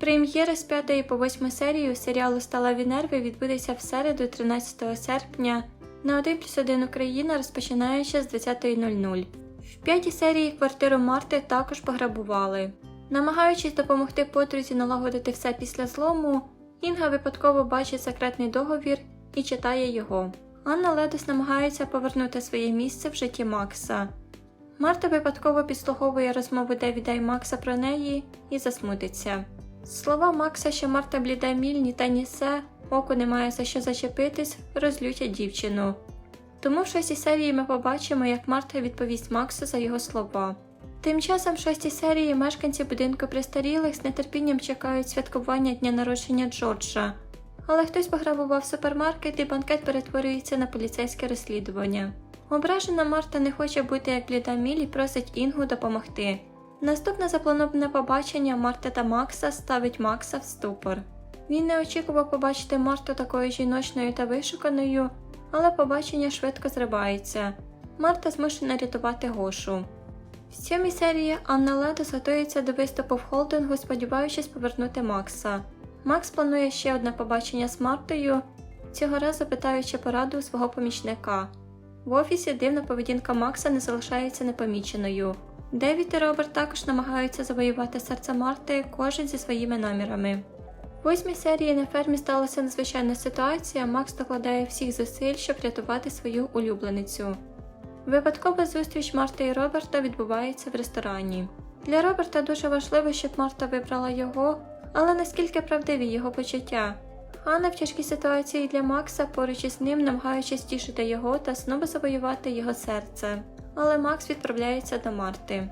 Прем'єра з 5 по 8 серію серіалу Сталеві нерви відбудеться в середу 13 серпня на 1 плюс 1 Україна, розпочинаючи з 20.00. В п'ятій серії квартиру Марти також пограбували. Намагаючись допомогти подрузі налагодити все після злому, Інга випадково бачить секретний договір і читає його. Анна Ледос намагається повернути своє місце в житті Макса. Марта випадково підслуховує розмову Девіда і Макса про неї і засмутиться. Слова Макса, що Марта бліда мільні та нісе, оку немає за що зачепитись, розлютять дівчину. Тому в шостій серії ми побачимо, як Марта відповість Максу за його слова. Тим часом в шостій серії мешканці будинку престарілих з нетерпінням чекають святкування дня народження Джорджа. Але хтось пограбував супермаркет і банкет перетворюється на поліцейське розслідування. Ображена Марта не хоче бути як бліда Міль і просить Інгу допомогти. Наступне заплановане побачення Марти та Макса ставить Макса в ступор. Він не очікував побачити Марту такою жіночною та вишуканою, але побачення швидко зривається. Марта змушена рятувати Гошу. В сьомій серії Анна Ледос готується до виступу в холдингу, сподіваючись повернути Макса. Макс планує ще одне побачення з Мартою, цього разу питаючи пораду свого помічника. В офісі дивна поведінка Макса не залишається непоміченою. Девід і Роберт також намагаються завоювати серце Марти, кожен зі своїми намірами. В восьмій серії на фермі сталася надзвичайна ситуація. Макс докладає всіх зусиль, щоб рятувати свою улюбленицю. Випадкова зустріч Марти і Роберта відбувається в ресторані. Для Роберта дуже важливо, щоб Марта вибрала його, але наскільки правдиві його почуття. Анна в тяжкій ситуації для Макса поруч із ним, намагаючись тішити його та знову завоювати його серце. Але Макс відправляється до Марти.